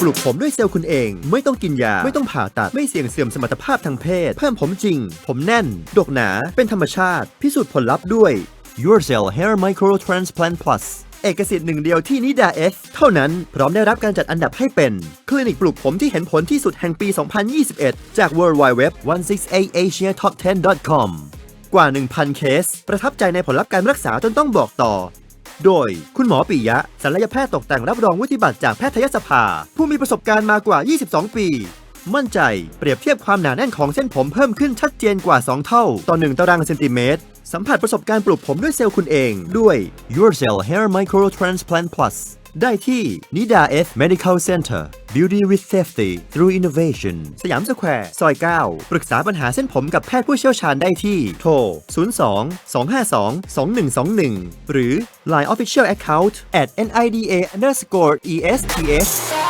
ปลูกผมด้วยเซลล์คุณเอง ไม่ต้องกินยา ไม่ต้องผ่าตัด ไม่เสี่ยงเสื่อมสมรรถภาพทางเพศ เพิ่มผมจริง ผมแน่น ดกหนา เป็นธรรมชาติ พิสูจน์ผลลัพธ์ด้วย Yourcell Hair Micro Transplant Plus เอกสิทธิ์หนึ่งเดียวที่นิดาเอสเท่านั้นพร้อมได้รับการจัดอันดับให้เป็น คลินิกปลูกผมที่เห็นผลที่สุดแห่งปี 2021 จาก World Wide Web 168asiatop10.com กว่า 1,000 เคส ประทับใจในผลลัพธ์การรักษาจนต้องบอกต่อ โดยคุณหมอปิยะศัลยแพทย์ตกแต่งรับรองวุฒิบัตรจากแพทยสภา ผู้มีประสบการณ์มากว่า 22 ปี มั่นใจเปรียบเทียบความหนาแน่นของเส้นผมเพิ่มขึ้นชัดเจนกว่า 2 เท่า ต่อ 1 ตารางเซนติเมตร สัมผัสประสบการณ์ปลูกผมด้วยเซลล์คุณเองด้วย Yourcell Hair Micro Transplant Plus ได้ที่นิดา F Medical Center Beauty with Safety through Innovation สยามสแควร์ซอย 9 ปรึกษาปัญหาเส้นผมกับแพทย์ผู้เชี่ยวชาญได้ที่ โทร 02 252 2121 หรือ Line Official Account at nida underscore ests